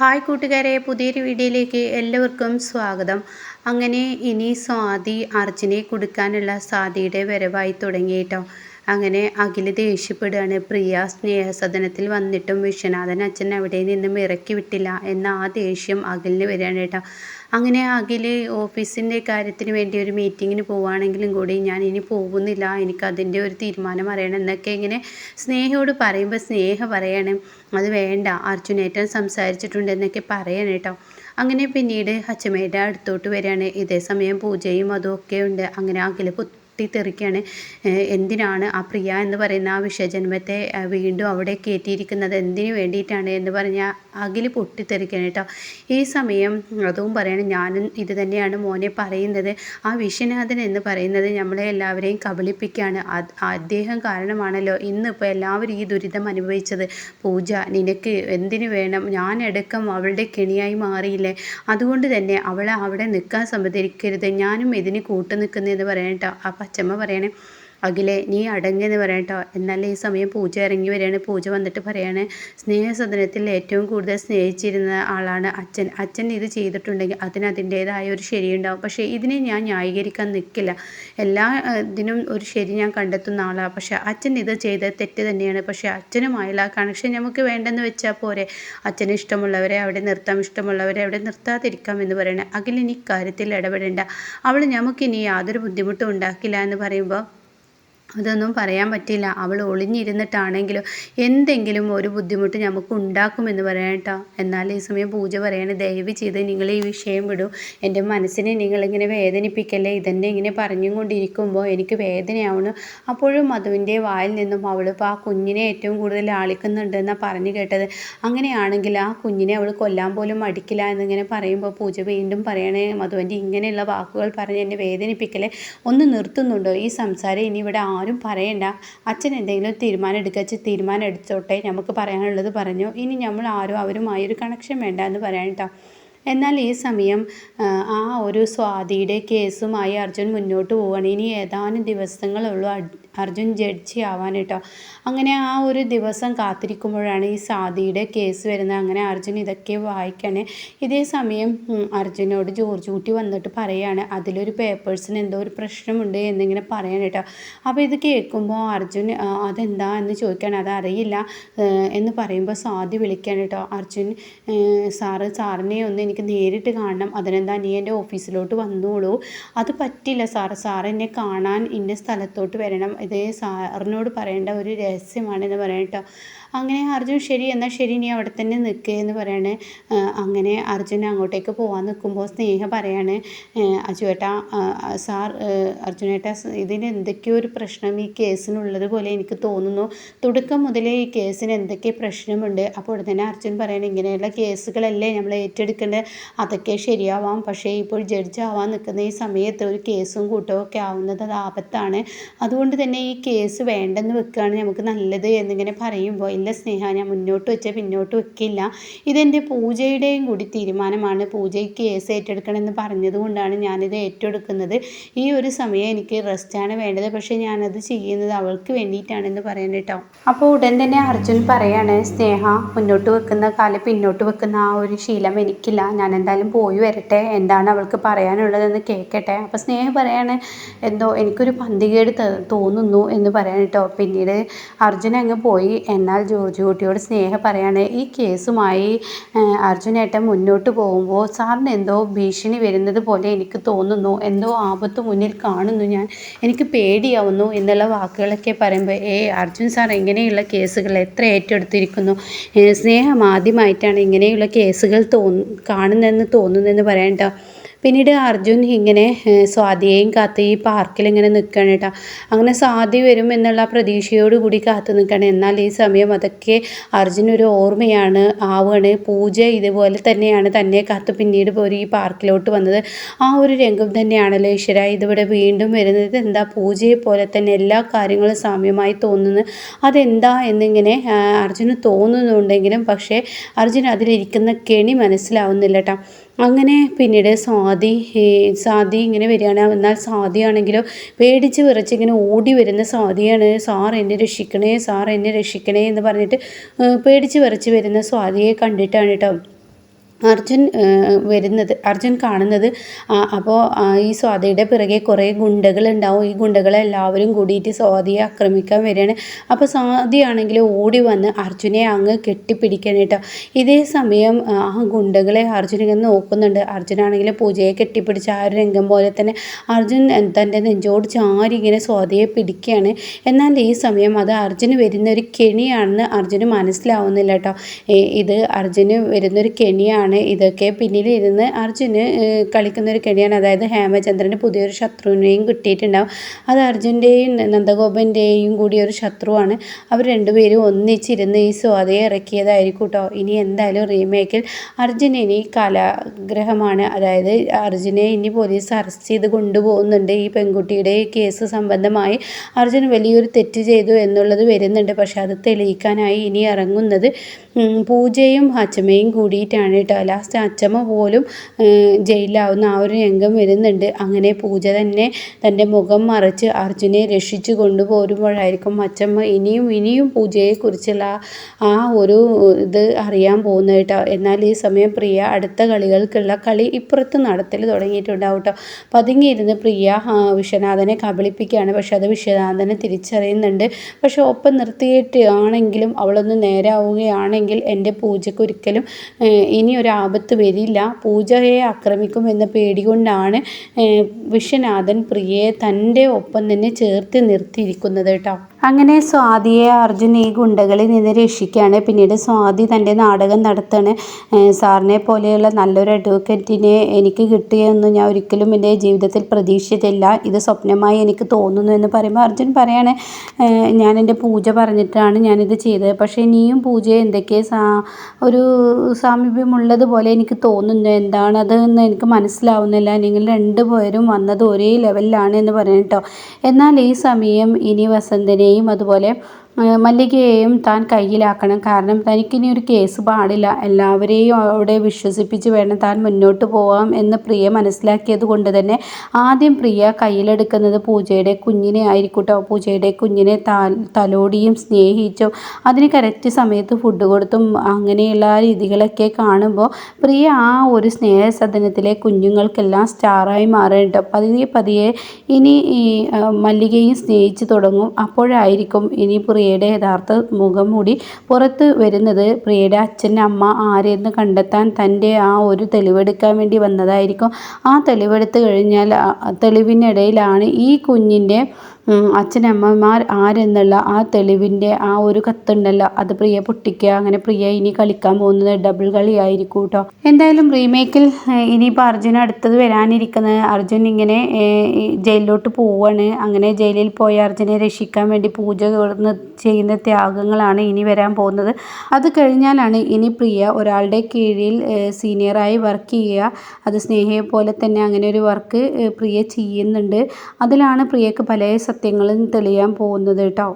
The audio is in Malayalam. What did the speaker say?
ഹായ് കൂട്ടുകാരെ പുതിയൊരു വീഡിയോയിലേക്ക് എല്ലാവർക്കും സ്വാഗതം. അങ്ങനെ ഇനി സ്വാതി അർജുനെ കൊടുക്കാനുള്ള സ്വാതിയുടെ വരവായി തുടങ്ങി കേട്ടോ അങ്ങനെ അഖിൽ ദേഷ്യപ്പെടുകയാണ്. പ്രിയ സ്നേഹസദനത്തിൽ വന്നിട്ടും വിശ്വനാഥൻ അച്ഛൻ അവിടെ നിന്നും ഇറക്കി വിട്ടില്ല എന്ന ആ ദേഷ്യം അഖിലിന് വരികയാണ് കേട്ടോ. അങ്ങനെ അഖിൽ ഓഫീസിന്റെ കാര്യത്തിന് വേണ്ടി ഒരു മീറ്റിങ്ങിന് പോവുകയാണെങ്കിലും കൂടി ഞാൻ ഇനി പോകുന്നില്ല എനിക്ക് അതിന്റെ ഒരു തീരുമാനം അറിയണം എന്നൊക്കെ ഇങ്ങനെ സ്നേഹയോട് പറയുമ്പോൾ സ്നേഹ പറയണം. അത് വേണ്ട അർജുനേറ്റൻ സംസാരിച്ചിട്ടുണ്ട് എന്നൊക്കെ പറയണം കേട്ടോ. അങ്ങനെ പിന്നീട് അച്ഛമ്മയുടെ അടുത്തോട്ട് വരികയാണ്. ഇതേ സമയം പൂജയും അതും ഒക്കെ ഉണ്ട്. അങ്ങനെ അഖിൽ പൊട്ടിത്തെറിക്കുകയാണ് എന്തിനാണ് ആ പ്രിയ എന്ന് പറയുന്ന ആ വിഷജന്മത്തെ വീണ്ടും അവിടെ കയറ്റിയിരിക്കുന്നത്? എന്തിനു വേണ്ടിയിട്ടാണ് എന്ന് പറഞ്ഞാൽ അകിൽ പൊട്ടിത്തെറിക്കുകയാണ് കേട്ടോ. ഈ സമയം അതും പറയണം ഞാനും ഇത് തന്നെയാണ് മോനെ പറയുന്നത്. ആ വിശ്വനാഥൻ എന്ന് പറയുന്നത് നമ്മളെ എല്ലാവരെയും കബളിപ്പിക്കുകയാണ് അദ്ദേഹം കാരണമാണല്ലോ ഇന്നിപ്പോൾ എല്ലാവരും ഈ ദുരിതം അനുഭവിച്ചത്. പൂജ നിനക്ക് എന്തിനു വേണം? ഞാൻ ഞാനടക്കം അവളുടെ കെണിയായി മാറിയില്ലേ? അതുകൊണ്ട് തന്നെ അവളെ അവിടെ നിൽക്കാൻ സമ്മതിക്കരുത്. ഞാനും ഇതിന് കൂട്ടു നിൽക്കുന്നതെന്ന് പറയട്ടോ അപ്പം അച്ചമ്മ പറയണേ. അഖിലെ നീ അടങ്ങിയെന്ന് പറയട്ടോ. എന്നാൽ ഈ സമയം പൂജ ഇറങ്ങി വരികയാണ്. പൂജ വന്നിട്ട് പറയാണ് സ്നേഹസദനത്തിൽ ഏറ്റവും കൂടുതൽ സ്നേഹിച്ചിരുന്ന ആളാണ് അച്ഛൻ. അച്ഛൻ ഇത് ചെയ്തിട്ടുണ്ടെങ്കിൽ അതിന് അതിന്റേതായ ഒരു ശരിയുണ്ടാവും. പക്ഷേ ഇതിനെ ഞാൻ ന്യായീകരിക്കാൻ നിൽക്കില്ല. എല്ലാ ഇതിനും ഒരു ശരി ഞാൻ കണ്ടെത്തുന്ന ആളാണ് പക്ഷേ അച്ഛൻ ഇത് ചെയ്ത തെറ്റ് തന്നെയാണ്. പക്ഷേ അച്ഛനുമായുള്ള കണക്ഷൻ നമുക്ക് വേണ്ടെന്ന് വെച്ചാൽ പോരെ. അച്ഛന് ഇഷ്ടമുള്ളവരെ അവിടെ നിർത്താം. ഇഷ്ടമുള്ളവരെ അവിടെ നിർത്താതിരിക്കാം എന്ന് പറയണേ. അഖിലിനി ഇക്കാര്യത്തിൽ ഇടപെടേണ്ട. അവൾ നമുക്കിനി യാതൊരു ബുദ്ധിമുട്ടും ഉണ്ടാക്കില്ല എന്ന് പറയുമ്പോൾ അതൊന്നും പറയാൻ പറ്റില്ല. അവൾ ഒളിഞ്ഞിരുന്നിട്ടാണെങ്കിലും എന്തെങ്കിലും ഒരു ബുദ്ധിമുട്ട് നമുക്ക് ഉണ്ടാക്കുമെന്ന് പറയാം കേട്ടോ. എന്നാൽ ഈ സമയം പൂജ പറയാണ് ദയവ് ചെയ്ത് നിങ്ങൾ ഈ വിഷയം വിടും. എന്റെ മനസ്സിനെ നിങ്ങളിങ്ങനെ വേദനിപ്പിക്കല്ലേ? ഇതന്നെ ഇങ്ങനെ പറഞ്ഞും കൊണ്ടിരിക്കുമ്പോൾ എനിക്ക് വേദനയാവണം അപ്പോഴും മധുവിന്റെ വായിൽ നിന്നും അവൾ ഇപ്പോൾ ആ കുഞ്ഞിനെ ഏറ്റവും കൂടുതൽ ആളിക്കുന്നുണ്ടെന്നാണ് പറഞ്ഞു കേട്ടത്. അങ്ങനെയാണെങ്കിൽ ആ കുഞ്ഞിനെ അവൾ കൊല്ലാൻ പോലും മടിക്കില്ല എന്നിങ്ങനെ പറയുമ്പോൾ പൂജ വീണ്ടും പറയണേ മധുവിന്റെ ഇങ്ങനെയുള്ള വാക്കുകൾ പറഞ്ഞ് എന്നെ വേദനിപ്പിക്കലേ ഒന്ന് നിർത്തുന്നുണ്ടോ? ഈ സംസാരം ഇനി ഇവിടെ ആരും പറയണ്ട. അച്ഛൻ എന്തെങ്കിലും തീരുമാനം എടുക്കുക തീരുമാനം എടുത്തോട്ടെ നമുക്ക് പറയാനുള്ളത് പറഞ്ഞു. ഇനി നമ്മൾ ആരും അവരുമായി ഒരു കണക്ഷൻ വേണ്ട എന്ന് പറയാൻ കേട്ടോ എന്നാൽ ഈ സമയം ആ ഒരു സ്വാതിയുടെ കേസുമായി അർജുൻ മുന്നോട്ട് പോവുകയാണ്. ഇനി ഏതാനും ദിവസങ്ങളുള്ളൂ അർജുൻ ജഡ്ജി ആവാൻ കേട്ടോ. അങ്ങനെ ആ ഒരു ദിവസം കാത്തിരിക്കുമ്പോഴാണ് ഈ സാധിയുടെ കേസ് വരുന്നത്. അങ്ങനെ അർജുൻ ഇതൊക്കെ വായിക്കണേ. ഇതേ സമയം അർജുനോട് ജോർജ് കുട്ടി വന്നിട്ട് പറയാണ് അതിലൊരു പേപ്പേഴ്സിന് എന്തോ ഒരു പ്രശ്നമുണ്ട് എന്നിങ്ങനെ പറയാൻ കേട്ടോ. അപ്പോൾ ഇത് കേൾക്കുമ്പോൾ അർജുൻ അതെന്താ? എന്ന് ചോദിക്കാൻ അതറിയില്ല എന്ന് പറയുമ്പോൾ സാധി വിളിക്കാൻ കേട്ടോ. അർജുൻ സാറ് സാറിനെ ഒന്ന് എനിക്ക് നേരിട്ട് കാണണം. അതിനെന്താ നീ എന്റെ ഓഫീസിലോട്ട് വന്നോളൂ. അത് പറ്റില്ല സാറ്. സാർ കാണാൻ ഇന്ന സ്ഥലത്തോട്ട് വരണം. ഇത് സാറിനോട് പറയേണ്ട ഒരു രഹസ്യമാണെന്ന് പറയാം കേട്ടോ. അങ്ങനെ അർജുൻ ശരി എന്നാൽ ശരി നീ അവിടെ തന്നെ നിൽക്കുക എന്ന് പറയാണ്. അങ്ങനെ അർജുൻ അങ്ങോട്ടേക്ക് പോകാൻ നിൽക്കുമ്പോൾ സ്നേഹ പറയാണ് അജുവേട്ടാ സാർ അർജുനേട്ടാ ഇതിന് എന്തൊക്കെയോ ഒരു പ്രശ്നം ഈ കേസിനുള്ളത് പോലെ എനിക്ക് തോന്നുന്നു. തുടക്കം മുതലേ ഈ കേസിന് എന്തൊക്കെ പ്രശ്നമുണ്ട്? അപ്പോൾ തന്നെ അർജുൻ പറയണം ഇങ്ങനെയുള്ള കേസുകളല്ലേ നമ്മൾ ഏറ്റെടുക്കേണ്ടത്. അതൊക്കെ ശരിയാവാം. പക്ഷേ ഇപ്പോൾ ജഡ്ജ് ആവാൻ നിൽക്കുന്ന ഈ സമയത്ത് ഒരു കേസും കൂട്ടവും ഒക്കെ ആവുന്നത് അത് ആപത്താണ്. അതുകൊണ്ട് തന്നെ ഈ കേസ് വേണ്ടെന്ന് വെക്കുകയാണ് നമുക്ക് നല്ലത് എന്നിങ്ങനെ പറയുമ്പോൾ ഇല്ല സ്നേഹമാണ് ഞാൻ മുന്നോട്ട് വെച്ചാൽ പിന്നോട്ട് വെക്കില്ല. ഇതെന്റെ പൂജയുടെയും കൂടി തീരുമാനമാണ്. പൂജയ്ക്ക് കേസ് ഏറ്റെടുക്കണമെന്ന് പറഞ്ഞതുകൊണ്ടാണ് ഞാനിത് ഏറ്റെടുക്കുന്നത്. ഈ ഒരു സമയം എനിക്ക് റെസ്റ്റാണ് വേണ്ടത്. പക്ഷേ ഞാനത് ചെയ്യുന്നത് അവൾക്ക് വേണ്ടിയിട്ടാണെന്ന് പറയണം കേട്ടോ. അപ്പോൾ ഉടൻ തന്നെ അർജുൻ പറയാണ് സ്നേഹ മുന്നോട്ട് വെക്കുന്ന കാലം പിന്നോട്ട് വെക്കുന്ന ആ ഒരു ശീലം എനിക്കില്ല. ഞാൻ എന്തായാലും പോയി വരട്ടെ. എന്താണ് അവൾക്ക് പറയാനുള്ളതെന്ന് കേൾക്കട്ടെ. അപ്പോൾ സ്നേഹ പറയാണ് എന്തോ എനിക്കൊരു പന്തികേട് തോന്നുന്നു എന്ന് പറയാൻ കേട്ടോ. പിന്നീട് അർജുൻ അങ്ങ് പോയി. എന്നാൽ ജോർജ് കുട്ടിയോട് സ്നേഹം പറയാണ് ഈ കേസുമായി അർജുനേട്ടൻ മുന്നോട്ട് പോകുമ്പോൾ സാറിന് എന്തോ ഭീഷണി വരുന്നത് പോലെ എനിക്ക് തോന്നുന്നു. എന്തോ ആപത്ത് മുന്നിൽ കാണുന്നു ഞാൻ. എനിക്ക് പേടിയാവുന്നു എന്നുള്ള വാക്കുകളൊക്കെ പറയുമ്പോൾ ഏ അർജുൻ സാർ ഇങ്ങനെയുള്ള കേസുകൾ എത്ര ഏറ്റെടുത്തിരിക്കുന്നു? സ്നേഹം ആദ്യമായിട്ടാണ് ഇങ്ങനെയുള്ള കേസുകൾ തോന്നു കാണുന്നതെന്ന് തോന്നുന്നതെന്ന് പറയണ്ട പിന്നീട് അർജുൻ ഇങ്ങനെ സ്വാതിയെയും കാത്ത് ഈ പാർക്കിൽ ഇങ്ങനെ നിൽക്കുകയാണ് കേട്ടോ. അങ്ങനെ സ്വാതി വരും എന്നുള്ള പ്രതീക്ഷയോടുകൂടി കാത്തു നിൽക്കുകയാണ്. എന്നാൽ ഈ സമയം അതൊക്കെ അർജുൻ ഒരു ഓർമ്മയാണ് ആവുകയാണ്. പൂജ ഇതുപോലെ തന്നെയാണ് തന്നെ കാത്ത് പിന്നീട് പോയി ഈ പാർക്കിലോട്ട് വന്നത്. ആ ഒരു രംഗം തന്നെയാണല്ലോ ഈശ്വര ഇതിവിടെ വീണ്ടും വരുന്നത്. എന്താ പൂജയെ പോലെ തന്നെ എല്ലാ കാര്യങ്ങളും സാമ്യമായി തോന്നുന്നു അതെന്താ എന്നിങ്ങനെ അർജുന് തോന്നുന്നുണ്ടെങ്കിലും പക്ഷേ അർജുൻ അതിലിരിക്കുന്ന കെണി മനസ്സിലാവുന്നില്ല കേട്ടോ. അങ്ങനെ പിന്നീട് സ്വാതി സ്വാതി ഇങ്ങനെ വരികയാണ്. എന്നാൽ സ്വാതിയാണെങ്കിലോ പേടിച്ച് വിറച്ച് ഇങ്ങനെ ഓടി വരുന്ന സ്വാതിയാണ്. സാർ എന്നെ രക്ഷിക്കണേ സാർ എന്നെ രക്ഷിക്കണേ എന്ന് പറഞ്ഞിട്ട് പേടിച്ച് വിറച്ച് വരുന്ന സ്വാതിയെ കണ്ടിട്ടാണ് കേട്ടോ അർജുൻ വരുന്നത് അർജുൻ കാണുന്നത്. അപ്പോൾ ഈ സ്വാതിയുടെ പിറകെ കുറേ ഗുണ്ടകൾ ഗുണ്ടകളുണ്ടാവും. ഈ ഗുണ്ടകളെ എല്ലാവരും കൂടിയിട്ട് സ്വാതിയെ ആക്രമിക്കാൻ വരികയാണ്. അപ്പോൾ സ്വാതിയാണെങ്കിൽ ഓടി വന്ന് അർജുനെ അങ്ങ് കെട്ടിപ്പിടിക്കണം കേട്ടോ. ഇതേ സമയം ആ ഗുണ്ടകളെ അർജുൻ ഇങ്ങനെ നോക്കുന്നുണ്ട്. അർജുനാണെങ്കിൽ പൂജയെ കെട്ടിപ്പിടിച്ച ആ ഒരു രംഗം പോലെ തന്നെ അർജുൻ തന്റെ നെഞ്ചോട് ചാരി ഇങ്ങനെ സ്വാതിയെ പിടിക്കുകയാണ്. എന്നാൽ ഈ സമയം അത് അർജുന് വരുന്ന ഒരു കെണിയാണെന്ന് അർജുന് മനസ്സിലാവുന്നില്ല കേട്ടോ. ഇത് അർജുന് വരുന്നൊരു കെണിയാണ്. ആണ് ഇതൊക്കെ. പിന്നിലിരുന്ന് അർജുന് കളിക്കുന്ന ഒരു കളിയാണ് അതായത് ഹേമചന്ദ്രന് പുതിയൊരു ശത്രുവിനെയും കിട്ടിയിട്ടുണ്ടാവും. അത് അർജുന്റെയും നന്ദഗോപന്റെയും കൂടി ഒരു ശത്രുവാണ്. അവർ രണ്ടുപേരും ഒന്നിച്ചിരുന്ന് ഈ സ്വാതയെ ഇറക്കിയതായിരിക്കും കേട്ടോ ഇനി എന്തായാലും റീമേക്കിൽ അർജുന ഇനി കലാഗ്രഹമാണ്. അതായത് അർജുനെ ഇനി പോലീസ് അറസ്റ്റ് ചെയ്ത് കൊണ്ടുപോകുന്നുണ്ട്. ഈ പെൺകുട്ടിയുടെ കേസ് സംബന്ധമായി അർജുൻ വലിയൊരു തെറ്റ് ചെയ്തു എന്നുള്ളത് വരുന്നുണ്ട്. പക്ഷേ അത് തെളിയിക്കാനായി ഇനി ഇറങ്ങുന്നത് പൂജയും അച്ചമ്മയും കൂടിയിട്ടാണ് കേട്ടോ ലാസ്റ്റ് അച്ചമ്മ പോലും ജയിലിലാവുന്ന ആ ഒരു രംഗം വരുന്നുണ്ട്. അങ്ങനെ പൂജ തന്നെ തന്റെ മുഖം മറച്ച് അർജുനെ രക്ഷിച്ചു കൊണ്ടുപോരുമ്പോഴായിരിക്കും അച്ചമ്മ ഇനിയും ഇനിയും പൂജയെക്കുറിച്ചുള്ള ആ ഒരു ഇത് അറിയാൻ പോകുന്നത് കേട്ടോ എന്നാൽ ഈ സമയം പ്രിയ അടുത്ത കളികൾക്കുള്ള കളി ഇപ്പുറത്ത് നടത്തൽ തുടങ്ങിയിട്ടുണ്ടാവും കേട്ടോ പതുങ്ങിയിരുന്ന് പ്രിയ വിശ്വനാഥനെ കബളിപ്പിക്കുകയാണ്. പക്ഷെ അത് വിശ്വനാഥനെ തിരിച്ചറിയുന്നുണ്ട്. പക്ഷെ ഒപ്പം നിർത്തിയിട്ട് ആണെങ്കിലും അവളൊന്ന് നേരാവുകയാണെങ്കിൽ എന്റെ പൂജയ്ക്ക് ഒരിക്കലും ഇനി ഒരു ആപത്ത് വരില്ല. പൂജയെ ആക്രമിക്കുമെന്ന പേടി കൊണ്ടാണ് വിശ്വനാഥൻ പ്രിയയെ തന്റെ ഒപ്പം തന്നെ ചേർത്ത് നിർത്തിയിരിക്കുന്നത് കേട്ടോ. അങ്ങനെ സ്വാതിയെ അർജുൻ ഈ ഗുണ്ടകളിൽ നിന്ന് രക്ഷിക്കുകയാണ്. പിന്നീട് സ്വാതി തന്റെ നാടകം നടത്താണ് സാറിനെ പോലെയുള്ള നല്ലൊരു അഡ്വക്കേറ്റിനെ എനിക്ക് കിട്ടിയെന്ന് ഞാൻ ഒരിക്കലും എന്റെ ജീവിതത്തിൽ പ്രതീക്ഷിച്ചില്ല ഇത് സ്വപ്നമായി എനിക്ക് തോന്നുന്നു എന്ന് പറയുമ്പോൾ അർജുൻ പറയാണ് ഞാൻ എന്റെ പൂജ പറഞ്ഞിട്ടാണ് ഞാനിത് ചെയ്തത്. പക്ഷേ നീയും പൂജ എന്തൊക്കെ ഒരു ഒരു സാമീപ്യമുള്ളതുപോലെ എനിക്ക് തോന്നുന്നു എന്താണത് എന്ന് എനിക്ക് മനസ്സിലാവുന്നില്ല. നിങ്ങൾ രണ്ടുപേരും വന്നത് ഒരേ ലെവലിലാണ് എന്ന് പറയുന്നത് കേട്ടോ എന്നാൽ ഈ സമയം ഇനി വസന്തനെയും അതുപോലെ മല്ലികയെയും താൻ കയ്യിലാക്കണം. കാരണം തനിക്കിനി ഒരു കേസ് പാടില്ല. എല്ലാവരെയും അവിടെ വിശ്വസിപ്പിച്ച് വേണം താൻ മുന്നോട്ട് പോവാം എന്ന് പ്രിയ മനസ്സിലാക്കിയത് കൊണ്ട് തന്നെ ആദ്യം പ്രിയ കയ്യിലെടുക്കുന്നത് പൂജയുടെ കുഞ്ഞിനെ ആയിരിക്കട്ടോ. കേട്ടോ പൂജയുടെ കുഞ്ഞിനെ തലോടിയും സ്നേഹിച്ചും അതിന് കറക്റ്റ് സമയത്ത് ഫുഡ് കൊടുത്തും അങ്ങനെയുള്ള രീതികളൊക്കെ കാണുമ്പോൾ പ്രിയ ആ ഒരു സ്നേഹസദനത്തിലെ കുഞ്ഞുങ്ങൾക്കെല്ലാം സ്റ്റാറായി മാറിയിട്ട് പതിയെ പതിയെ ഇനി ഈ മല്ലികയും സ്നേഹിച്ച് തുടങ്ങും. അപ്പോഴായിരിക്കും ഇനി പ്രിയ പ്രിയയുടെ യഥാർത്ഥ മുഖംമൂടി പുറത്ത് വരുന്നത് പ്രിയയുടെ അച്ഛൻ അമ്മ ആരെന്ന് കണ്ടെത്താൻ തന്റെ ആ ഒരു തെളിവെടുക്കാൻ വേണ്ടി വന്നതായിരിക്കും. ആ തെളിവെടുത്ത് കഴിഞ്ഞാൽ തെളിവിനിടയിലാണ് ഈ കുഞ്ഞിന്റെ അച്ഛനമ്മമാർ ആരെന്നുള്ള ആ തെളിവിന്റെ ആ ഒരു കത്തുണ്ടല്ലോ. അത് പ്രിയ പൊട്ടിക്കുക അങ്ങനെ പ്രിയ ഇനി കളിക്കാൻ പോകുന്നത് ഡബിൾ കളിയായിരിക്കും കേട്ടോ എന്തായാലും റീമേക്കിൽ ഇനിയിപ്പോൾ അർജുൻ അടുത്തത് വരാനിരിക്കുന്നത്. അർജുൻ ഇങ്ങനെ ജയിലിലോട്ട് പോവാണ്. അങ്ങനെ ജയിലിൽ പോയ അർജുനെ രക്ഷിക്കാൻ വേണ്ടി പൂജ ചെയ്യുന്ന ത്യാഗങ്ങളാണ് ഇനി വരാൻ പോകുന്നത്. അത് കഴിഞ്ഞാലാണ് ഇനി പ്രിയ ഒരാളുടെ കീഴിൽ സീനിയറായി വർക്ക് ചെയ്യുക. അത് സ്നേഹയെ പോലെ തന്നെ അങ്ങനെ ഒരു വർക്ക് പ്രിയ ചെയ്യുന്നുണ്ട്. അതിലാണ് പ്രിയക്ക് പല സത്യങ്ങളും തെളിയാൻ പോകുന്നത് കേട്ടോ.